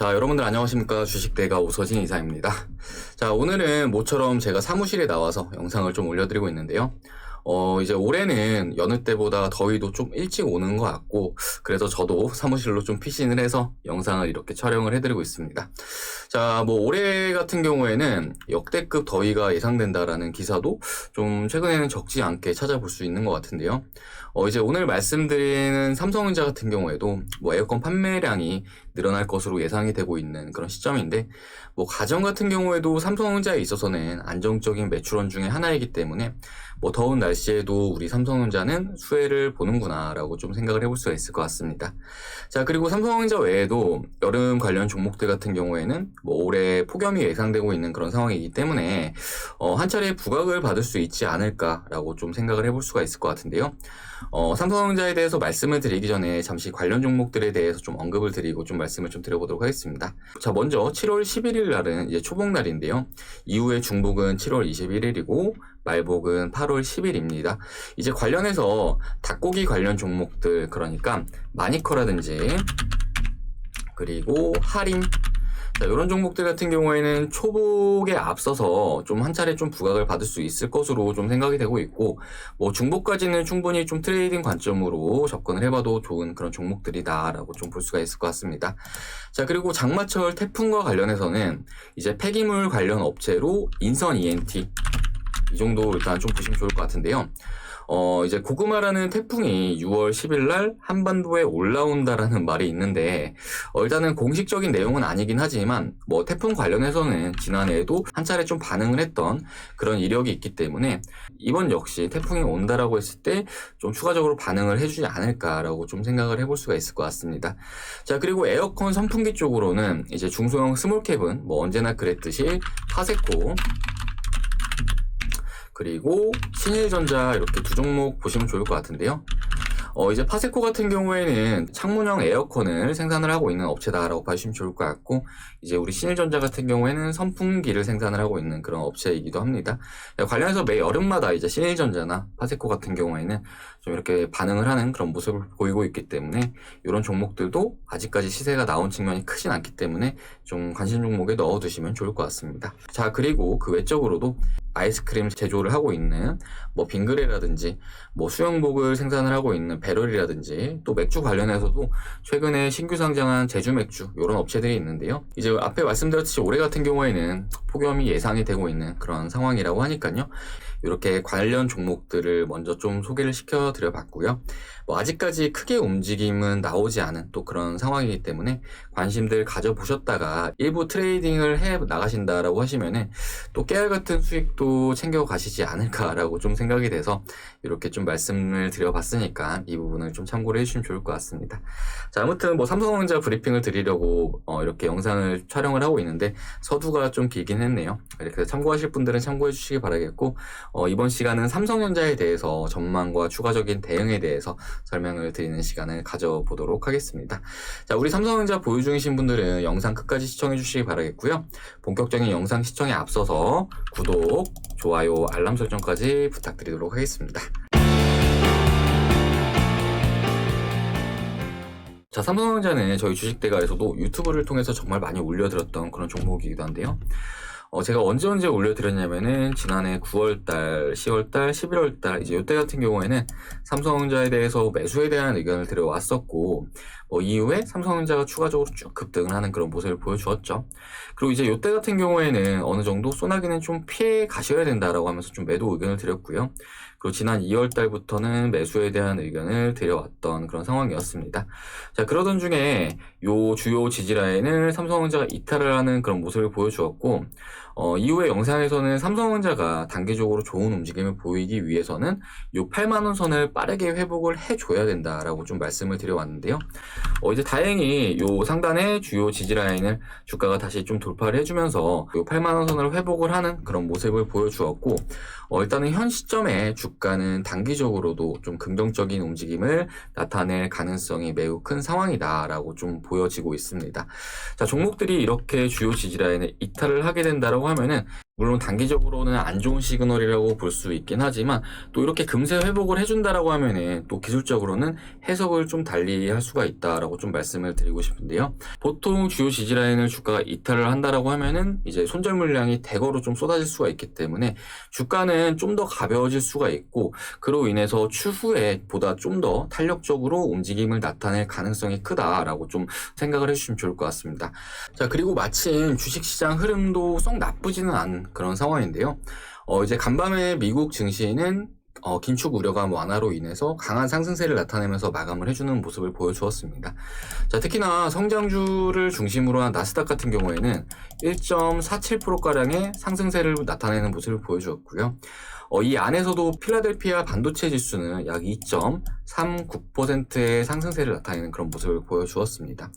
자, 여러분들 안녕하십니까. 주식대가 오서진 이사입니다. 자, 오늘은 모처럼 제가 사무실에 나와서 영상을 좀 올려드리고 있는데요. 어, 이제 올해는 여느 때보다 더위도 좀 일찍 오는 것 같고, 그래서 저도 사무실로 좀 피신을 해서 영상을 이렇게 촬영을 해드리고 있습니다. 자, 뭐 올해 같은 경우에는 역대급 더위가 예상된다라는 기사도 좀 최근에는 적지 않게 찾아볼 수 있는 것 같은데요. 어, 이제 오늘 말씀드리는 삼성전자 같은 경우에도 뭐 에어컨 판매량이 늘어날 것으로 예상이 되고 있는 그런 시점인데, 뭐 가정 같은 경우에도 삼성전자에 있어서는 안정적인 매출원 중에 하나이기 때문에 뭐 더운 날씨에도 우리 삼성전자는 수혜를 보는구나라고 좀 생각을 해볼 수가 있을 것 같습니다. 자, 그리고 삼성전자 외에도 여름 관련 종목들 같은 경우에는 뭐 올해 폭염이 예상되고 있는 그런 상황이기 때문에 어, 한 차례 부각을 받을 수 있지 않을까라고 좀 생각을 해볼 수가 있을 것 같은데요. 어, 삼성전자에 대해서 말씀을 드리기 전에 잠시 관련 종목들에 대해서 좀 언급을 드리고 좀 말씀 을 좀 드려보도록 하겠습니다. 자, 먼저 7월 11일 날은 이제 초복날인데요. 이후에 중복은 7월 21일이고 말복은 8월 10일입니다. 이제 관련해서 닭고기 관련 종목들 그러니까 마니커라든지 그리고 할인 자, 이런 종목들 같은 경우에는 초복에 앞서서 좀 한 차례 좀 부각을 받을 수 있을 것으로 좀 생각이 되고 있고, 뭐 중복까지는 충분히 좀 트레이딩 관점으로 접근을 해봐도 좋은 그런 종목들이다라고 좀 볼 수가 있을 것 같습니다. 자, 그리고 장마철 태풍과 관련해서는 이제 폐기물 관련 업체로 인선 ENT 이 정도 일단 좀 보시면 좋을 것 같은데요. 어, 이제 고구마라는 태풍이 6월 10일 날 한반도에 올라온다라는 말이 있는데, 어, 일단은 공식적인 내용은 아니긴 하지만, 뭐 태풍 관련해서는 지난해에도 한 차례 좀 반응을 했던 그런 이력이 있기 때문에, 이번 역시 태풍이 온다라고 했을 때 좀 추가적으로 반응을 해주지 않을까라고 좀 생각을 해볼 수가 있을 것 같습니다. 자, 그리고 에어컨 선풍기 쪽으로는 이제 중소형 스몰캡은 뭐 언제나 그랬듯이 파세코, 그리고 신일전자 이렇게 두 종목 보시면 좋을 것 같은데요. 어, 이제 파세코 같은 경우에는 창문형 에어컨을 생산을 하고 있는 업체다라고 봐주시면 좋을 것 같고, 이제 우리 신일전자 같은 경우에는 선풍기를 생산을 하고 있는 그런 업체이기도 합니다. 관련해서 매 여름마다 이제 신일전자나 파세코 같은 경우에는 좀 이렇게 반응을 하는 그런 모습을 보이고 있기 때문에 이런 종목들도 아직까지 시세가 나온 측면이 크진 않기 때문에 좀 관심 종목에 넣어두시면 좋을 것 같습니다. 자, 그리고 그 외적으로도 아이스크림 제조를 하고 있는 뭐 빙그레라든지 뭐 수영복을 생산을 하고 있는 배럴이라든지 또 맥주 관련해서도 최근에 신규 상장한 제주 맥주 이런 업체들이 있는데요. 이제 앞에 말씀드렸듯이 올해 같은 경우에는 폭염이 예상이 되고 있는 그런 상황이라고 하니까요. 이렇게 관련 종목들을 먼저 좀 소개를 시켜 드려 봤고요. 뭐 아직까지 크게 움직임은 나오지 않은 또 그런 상황이기 때문에 관심들 가져보셨다가 일부 트레이딩을 해 나가신다라고 하시면은 또 깨알 같은 수익도 챙겨 가시지 않을까라고 좀 생각이 돼서 이렇게 좀 말씀을 드려봤으니까 이 부분을 좀 참고를 해주시면 좋을 것 같습니다. 자, 아무튼 뭐 삼성전자 브리핑을 드리려고 어 이렇게 영상을 촬영을 하고 있는데 서두가 좀 길긴 했네요. 이렇게 참고하실 분들은 참고해 주시기 바라겠고 어 이번 시간은 삼성전자에 대해서 전망과 추가적인 대응에 대해서 설명을 드리는 시간을 가져보도록 하겠습니다. 자, 우리 삼성전자 보유 중이신 분들은 영상 끝까지 시청해 주시기 바라겠고요. 본격적인 영상 시청에 앞서서 구독, 좋아요, 알람 설정까지 부탁드리도록 하겠습니다. 자, 삼성전자는 저희 주식대가에서도 유튜브를 통해서 정말 많이 올려드렸던 그런 종목이기도 한데요. 어, 제가 언제 언제 올려드렸냐면은 지난해 9월달, 10월달, 11월달 이제 이때 같은 경우에는 삼성전자에 대해서 매수에 대한 의견을 드려왔었고 뭐 이후에 삼성전자가 추가적으로 쭉 급등을 하는 그런 모습을 보여주었죠. 그리고 이제 이때 같은 경우에는 어느 정도 소나기는 좀 피해 가셔야 된다라고 하면서 좀 매도 의견을 드렸고요. 그리고 지난 2월 달부터는 매수에 대한 의견을 드려왔던 그런 상황이었습니다. 자, 그러던 중에 요 주요 지지라인을 삼성전자가 이탈을 하는 그런 모습을 보여주었고, 어, 이후에 영상에서는 삼성전자가 단기적으로 좋은 움직임을 보이기 위해서는 요 8만원 선을 빠르게 회복을 해줘야 된다라고 좀 말씀을 드려왔는데요. 어, 이제 다행히 요 상단의 주요 지지라인을 주가가 다시 좀 돌파를 해주면서 요 8만원 선을 회복을 하는 그런 모습을 보여주었고, 어, 일단은 현 시점에 주가는 단기적으로도 좀 긍정적인 움직임을 나타낼 가능성이 매우 큰 상황이다라고 좀 보여지고 있습니다. 자, 종목들이 이렇게 주요 지지라인에 이탈을 하게 된다라고 하면은 물론 단기적으로는 안 좋은 시그널이라고 볼 수 있긴 하지만 또 이렇게 금세 회복을 해준다라고 하면은 또 기술적으로는 해석을 좀 달리 할 수가 있다라고 좀 말씀을 드리고 싶은데요. 보통 주요 지지 라인을 주가가 이탈을 한다라고 하면은 이제 손절 물량이 대거로 좀 쏟아질 수가 있기 때문에 주가는 좀 더 가벼워질 수가 있고 그로 인해서 추후에 보다 좀 더 탄력적으로 움직임을 나타낼 가능성이 크다라고 좀 생각을 해주시면 좋을 것 같습니다. 자 그리고 마침 주식시장 흐름도 썩 나쁘지는 않은 그런 상황인데요. 어 이제 간밤에 미국 증시는 어, 긴축 우려감 완화로 인해서 강한 상승세를 나타내면서 마감을 해주는 모습을 보여주었습니다. 자, 특히나 성장주를 중심으로 한 나스닥 같은 경우에는 1.47%가량의 상승세를 나타내는 모습을 보여주었고요. 어, 이 안에서도 필라델피아 반도체 지수는 약 2.39%의 상승세를 나타내는 그런 모습을 보여주었습니다.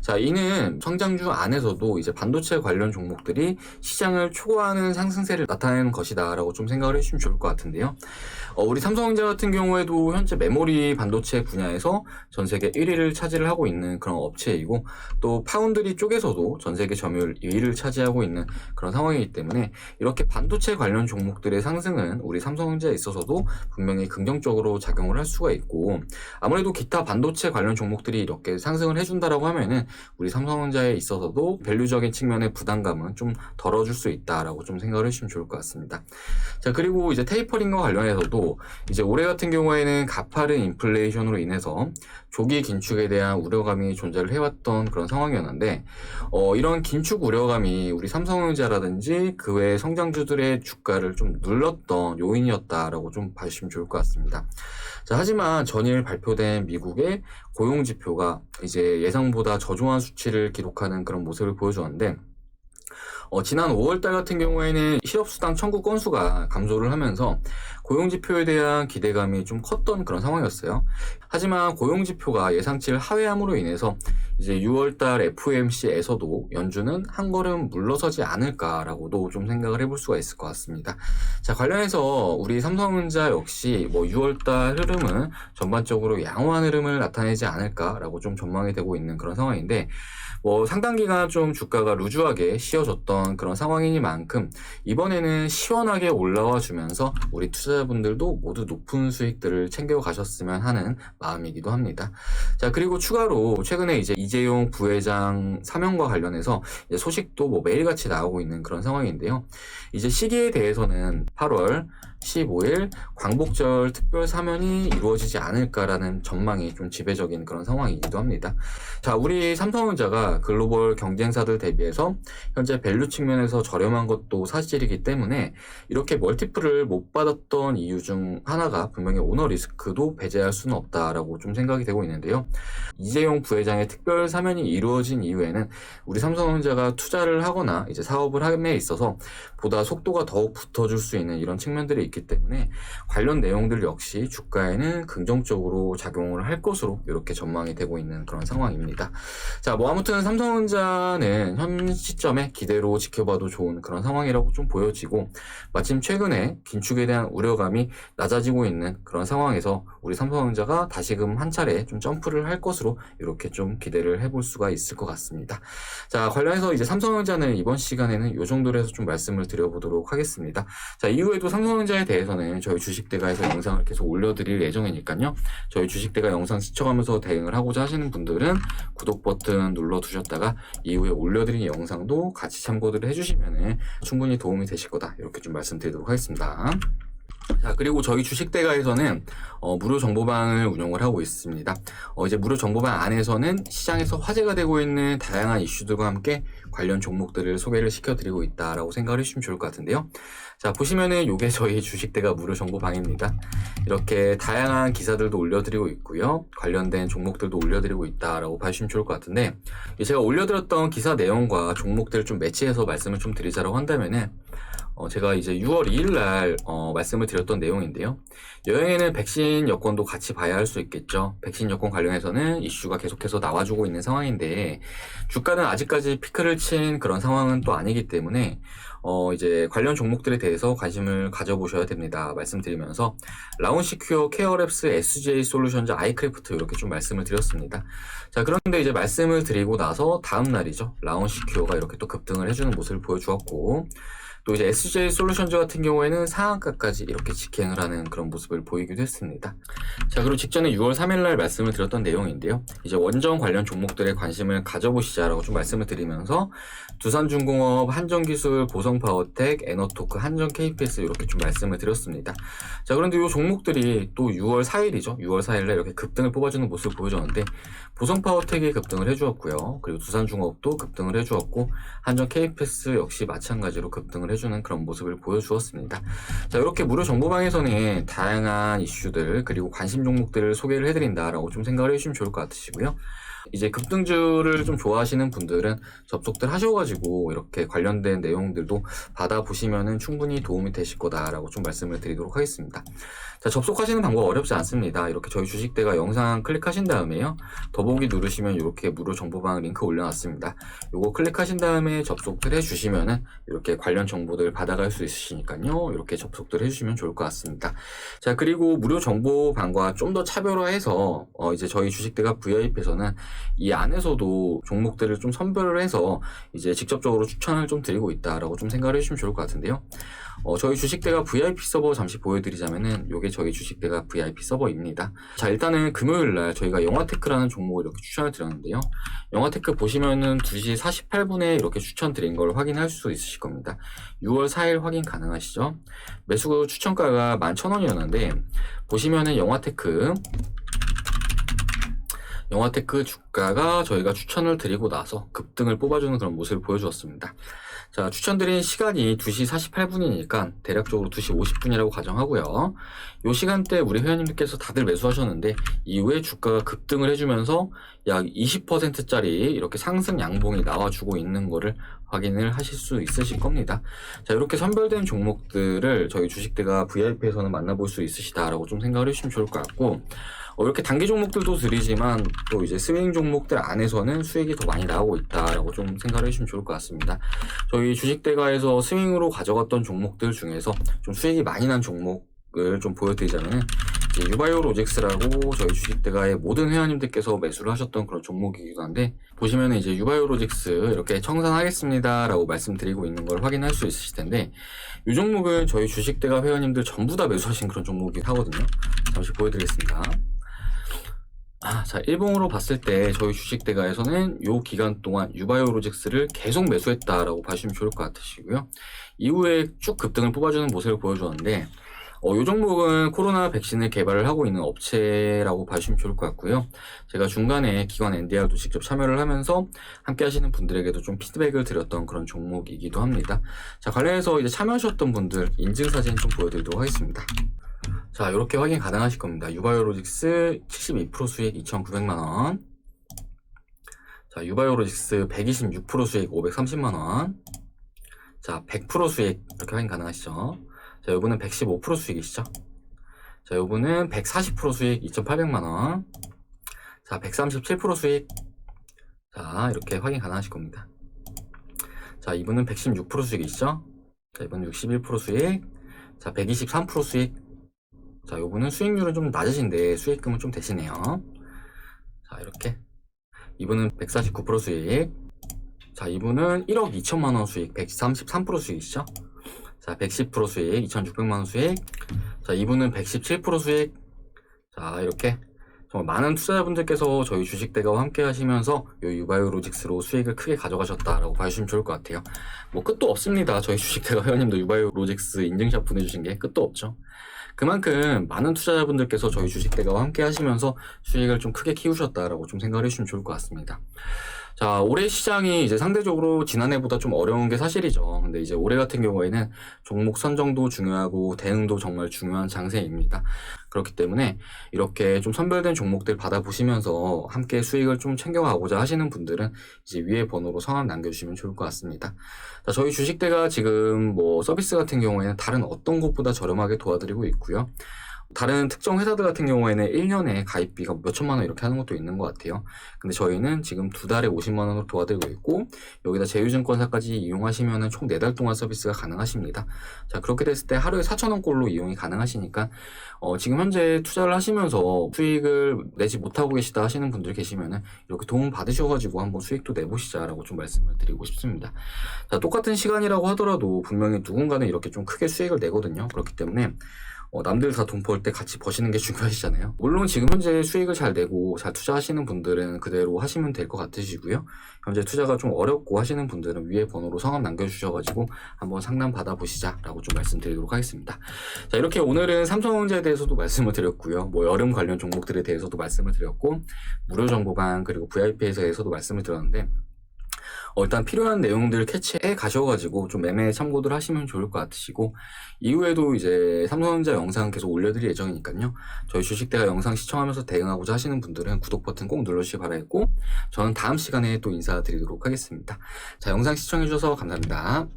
자, 이는 성장주 안에서도 이제 반도체 관련 종목들이 시장을 초과하는 상승세를 나타내는 것이다라고 좀 생각을 해주시면 좋을 것 같은데요. 어, 우리 삼성전자 같은 경우에도 현재 메모리 반도체 분야에서 전 세계 1위를 차지를 하고 있는 그런 업체이고 또 파운드리 쪽에서도 전 세계 점유율 2위를 차지하고 있는 그런 상황이기 때문에 이렇게 반도체 관련 종목들의 상승은 우리 삼성전자에 있어서도 분명히 긍정적으로 작용을 할 수가 있고 아무래도 기타 반도체 관련 종목들이 이렇게 상승을 해준다라고 하면은 우리 삼성전자에 있어서도 밸류적인 측면의 부담감은 좀 덜어줄 수 있다라고 좀 생각을 해주시면 좋을 것 같습니다. 자 그리고 이제 테이퍼링과 관련해서도 이제 올해 같은 경우에는 가파른 인플레이션으로 인해서 조기 긴축에 대한 우려감이 존재를 해왔던 그런 상황이었는데 어, 이런 긴축 우려감이 우리 삼성전자라든지 그 외 성장주들의 주가를 좀 눌렀던 요인이었다라고 좀 봐주시면 좋을 것 같습니다. 자, 하지만 전일 발표된 미국의 고용 지표가 이제 예상보다 저조한 수치를 기록하는 그런 모습을 보여주었는데 어, 지난 5월달 같은 경우에는 실업수당 청구 건수가 감소를 하면서 고용지표에 대한 기대감이 좀 컸던 그런 상황이었어요. 하지만 고용지표가 예상치를 하회함으로 인해서 이제 6월달 FOMC에서도 연준은 한 걸음 물러서지 않을까라고도 좀 생각을 해볼 수가 있을 것 같습니다. 자, 관련해서 우리 삼성전자 역시 뭐 6월달 흐름은 전반적으로 양호한 흐름을 나타내지 않을까라고 좀 전망이 되고 있는 그런 상황인데 뭐 상당 기간 좀 주가가 루즈하게 쉬어졌던 그런 상황이니만큼 이번에는 시원하게 올라와 주면서 우리 투자자분들도 모두 높은 수익들을 챙겨 가셨으면 하는 마음이기도 합니다. 자 그리고 추가로 최근에 이제 이재용 부회장 사면과 관련해서 소식도 뭐 매일같이 나오고 있는 그런 상황인데요. 이제 시기에 대해서는 8월 15일 광복절 특별 사면이 이루어지지 않을까라는 전망이 좀 지배적인 그런 상황이기도 합니다. 자, 우리 삼성전자가 글로벌 경쟁사들 대비해서 현재 밸류 측면에서 저렴한 것도 사실이기 때문에 이렇게 멀티플을 못 받았던 이유 중 하나가 분명히 오너 리스크도 배제할 수는 없다라고 좀 생각이 되고 있는데요. 이재용 부회장의 특별 사면이 이루어진 이후에는 우리 삼성전자가 투자를 하거나 이제 사업을 함에 있어서 보다 속도가 더욱 붙어줄 수 있는 이런 측면들이 있기 때문에 관련 내용들 역시 주가에는 긍정적으로 작용을 할 것으로 이렇게 전망이 되고 있는 그런 상황입니다. 자, 뭐 아무튼 삼성전자는 현 시점에 기대로 지켜봐도 좋은 그런 상황이라고 좀 보여지고 마침 최근에 긴축에 대한 우려감이 낮아지고 있는 그런 상황에서 우리 삼성전자가 다시금 한 차례 좀 점프를 할 것으로 이렇게 좀 기대를 해볼 수가 있을 것 같습니다. 자, 관련해서 이제 삼성전자는 이번 시간에는 이 정도로 해서 좀 말씀을 드려보도록 하겠습니다. 자, 이후에도 삼성전자에 대해서는 저희 주식대가에서 영상을 계속 올려드릴 예정이니까요. 저희 주식대가 영상 시청하면서 대응을 하고자 하시는 분들은 구독 버튼 눌러두셨다가 이후에 올려드린 영상도 같이 참고를 해주시면 충분히 도움이 되실 거다. 이렇게 좀 말씀드리도록 하겠습니다. 자, 그리고 저희 주식대가에서는 어, 무료 정보방을 운영을 하고 있습니다. 어, 이제 무료 정보방 안에서는 시장에서 화제가 되고 있는 다양한 이슈들과 함께 관련 종목들을 소개를 시켜드리고 있다라고 생각을 해주시면 좋을 것 같은데요. 자, 보시면은 이게 저희 주식대가 무료 정보방입니다. 이렇게 다양한 기사들도 올려드리고 있고요. 관련된 종목들도 올려드리고 있다라고 봐주시면 좋을 것 같은데, 제가 올려드렸던 기사 내용과 종목들을 좀 매치해서 말씀을 좀 드리자라고 한다면은, 어, 제가 이제 6월 2일 날 어, 말씀을 드렸던 내용인데요. 여행에는 백신 여권도 같이 봐야 할 수 있겠죠. 백신 여권 관련해서는 이슈가 계속해서 나와주고 있는 상황인데 주가는 아직까지 피크를 친 그런 상황은 또 아니기 때문에 어, 이제 관련 종목들에 대해서 관심을 가져보셔야 됩니다. 말씀드리면서 라운시큐어, 케어랩스, SJ 솔루션즈, 아이크래프트 이렇게 좀 말씀을 드렸습니다. 자, 그런데 이제 말씀을 드리고 나서 다음 날이죠. 라운시큐어가 이렇게 또 급등을 해주는 모습을 보여주었고 또 이제 SJ 솔루션즈 같은 경우에는 상한가까지 이렇게 직행을 하는 그런 모습을 보이기도 했습니다. 자, 그리고 직전에 6월 3일 날 말씀을 드렸던 내용인데요. 이제 원전 관련 종목들에 관심을 가져보시자라고 좀 말씀을 드리면서 두산중공업, 한전기술, 고성파워텍, 에너토크, 한전 KPS 이렇게 좀 말씀을 드렸습니다. 자, 그런데 이 종목들이 또 6월 4일이죠. 6월 4일 날 이렇게 급등을 뽑아주는 모습을 보여줬는데 보성파워텍이 급등을 해주었고요. 그리고 두산중업도 급등을 해주었고 한전 KPS 역시 마찬가지로 급등을 해 주는 그런 모습을 보여주었습니다. 자, 이렇게 무료 정보방에서는 다양한 이슈들 그리고 관심 종목들을 소개를 해드린다라고 좀 생각을 해주시면 좋을 것 같으시고요. 이제 급등주를 좀 좋아하시는 분들은 접속들 하셔가지고 이렇게 관련된 내용들도 받아보시면은 충분히 도움이 되실 거다라고 좀 말씀을 드리도록 하겠습니다. 자, 접속하시는 방법 어렵지 않습니다. 이렇게 저희 주식대가 영상 클릭하신 다음에요. 더보기 누르시면 이렇게 무료 정보방 링크 올려놨습니다. 요거 클릭하신 다음에 접속들 해주시면은 이렇게 관련 정보들 받아갈 수 있으시니까요. 이렇게 접속들 해주시면 좋을 것 같습니다. 자, 그리고 무료 정보방과 좀 더 차별화해서 어, 이제 저희 주식대가 VIP에서는 이 안에서도 종목들을 좀 선별을 해서 이제 직접적으로 추천을 좀 드리고 있다라고 좀 생각을 해주시면 좋을 것 같은데요. 어, 저희 주식대가 VIP 서버 잠시 보여드리자면은 요게 저희 주식대가 VIP 서버입니다. 자, 일단은 금요일 날 저희가 영화테크라는 종목을 이렇게 추천을 드렸는데요. 영화테크 보시면은 2시 48분에 이렇게 추천드린 걸 확인할 수 있으실 겁니다. 6월 4일 확인 가능하시죠? 매수 추천가가 11,000원이었는데 보시면은 영화테크 영화테크 주가가 저희가 추천을 드리고 나서 급등을 뽑아주는 그런 모습을 보여주었습니다. 자, 추천드린 시간이 2시 48분이니까 대략적으로 2시 50분이라고 가정하고요. 이 시간대 우리 회원님들께서 다들 매수하셨는데 이후에 주가가 급등을 해주면서 약 20%짜리 이렇게 상승 양봉이 나와주고 있는 거를 확인을 하실 수 있으실 겁니다. 자, 이렇게 선별된 종목들을 저희 주식대가 VIP에서는 만나볼 수 있으시다라고 좀 생각을 해주시면 좋을 것 같고 어, 이렇게 단기 종목들도 드리지만 또 이제 스윙 종목들 안에서는 수익이 더 많이 나오고 있다라고 좀 생각을 해주시면 좋을 것 같습니다. 저희 주식대가에서 스윙으로 가져갔던 종목들 중에서 좀 수익이 많이 난 종목을 좀 보여드리자면 이제 유바이오 로직스라고 저희 주식대가의 모든 회원님들께서 매수를 하셨던 그런 종목이기도 한데 보시면 이제 유바이오 로직스 이렇게 청산하겠습니다라고 말씀드리고 있는 걸 확인할 수 있으실 텐데 이 종목은 저희 주식대가 회원님들 전부 다 매수하신 그런 종목이긴 하거든요. 잠시 보여드리겠습니다. 아, 자, 일봉으로 봤을 때 저희 주식대가에서는 요 기간 동안 유바이오로직스를 계속 매수했다라고 봐주시면 좋을 것 같으시고요. 이후에 쭉 급등을 뽑아주는 모습을 보여주었는데, 어, 요 종목은 코로나 백신을 개발을 하고 있는 업체라고 봐주시면 좋을 것 같고요. 제가 중간에 기관 NDR도 직접 참여를 하면서 함께 하시는 분들에게도 좀 피드백을 드렸던 그런 종목이기도 합니다. 자, 관련해서 이제 참여하셨던 분들 인증사진 좀 보여드리도록 하겠습니다. 자, 이렇게 확인 가능하실 겁니다. 유바이오로직스 72% 수익 2,900만 원. 자, 유바이오로직스 126% 수익 530만 원. 자, 100% 수익 이렇게 확인 가능하시죠. 자, 요분은 115% 수익이시죠. 자, 요분은 140% 수익 2,800만 원. 자, 137% 수익. 자, 이렇게 확인 가능하실 겁니다. 자, 이분은 116% 수익이시죠. 자, 이분은 61% 수익. 자, 123% 수익. 자, 요거는 수익률은 좀 낮으신데 수익금은 좀 되시네요. 자, 이렇게. 이분은 149% 수익. 자, 이분은 1억 2천만 원 수익, 133% 수익이시죠? 자, 110% 수익, 2,600만 원 수익. 자, 이분은 117% 수익. 자, 이렇게 정말 많은 투자자분들께서 저희 주식대가와 함께 하시면서 요 유바이오 로직스로 수익을 크게 가져가셨다라고 봐주시면 좋을 것 같아요. 뭐 끝도 없습니다. 저희 주식대가 회원님도 유바이오 로직스 인증샷 보내주신 게 끝도 없죠. 그만큼 많은 투자자분들께서 저희 주식대가와 함께 하시면서 수익을 좀 크게 키우셨다라고 좀 생각을 해주시면 좋을 것 같습니다. 자, 올해 시장이 이제 상대적으로 지난해보다 좀 어려운 게 사실이죠. 근데 이제 올해 같은 경우에는 종목 선정도 중요하고 대응도 정말 중요한 장세입니다. 그렇기 때문에 이렇게 좀 선별된 종목들 받아보시면서 함께 수익을 좀 챙겨가고자 하시는 분들은 이제 위에 번호로 성함 남겨주시면 좋을 것 같습니다. 자, 저희 주식대가 지금 뭐 서비스 같은 경우에는 다른 어떤 곳보다 저렴하게 도와드리고 있고요. 다른 특정 회사들 같은 경우에는 1년에 가입비가 몇 천만 원 이렇게 하는 것도 있는 것 같아요. 근데 저희는 지금 두 달에 50만 원으로 도와드리고 있고 여기다 제휴증권사까지 이용하시면은 총 4달 동안 서비스가 가능하십니다. 자, 그렇게 됐을 때 하루에 4,000원꼴로 이용이 가능하시니까 어, 지금 현재 투자를 하시면서 수익을 내지 못하고 계시다 하시는 분들 계시면은 이렇게 도움 받으셔가지고 한번 수익도 내보시자라고 좀 말씀을 드리고 싶습니다. 자, 똑같은 시간이라고 하더라도 분명히 누군가는 이렇게 좀 크게 수익을 내거든요. 그렇기 때문에 어, 남들 다 돈 벌 때 같이 버시는 게 중요하시잖아요. 물론 지금 현재 수익을 잘 내고 잘 투자하시는 분들은 그대로 하시면 될 것 같으시고요. 현재 투자가 좀 어렵고 하시는 분들은 위에 번호로 성함 남겨주셔가지고 한번 상담 받아보시자라고 좀 말씀드리도록 하겠습니다. 자 이렇게 오늘은 삼성전자에 대해서도 말씀을 드렸고요. 뭐 여름 관련 종목들에 대해서도 말씀을 드렸고 무료 정보방 그리고 VIP에서 대해서도 말씀을 드렸는데 어, 일단 필요한 내용들 캐치해 가셔가지고 좀 매매 참고들 하시면 좋을 것 같으시고 이후에도 이제 삼성전자 영상 계속 올려드릴 예정이니까요. 저희 주식대가 영상 시청하면서 대응하고자 하시는 분들은 구독 버튼 꼭 눌러주시기 바라겠고 저는 다음 시간에 또 인사드리도록 하겠습니다. 자 영상 시청해주셔서 감사합니다.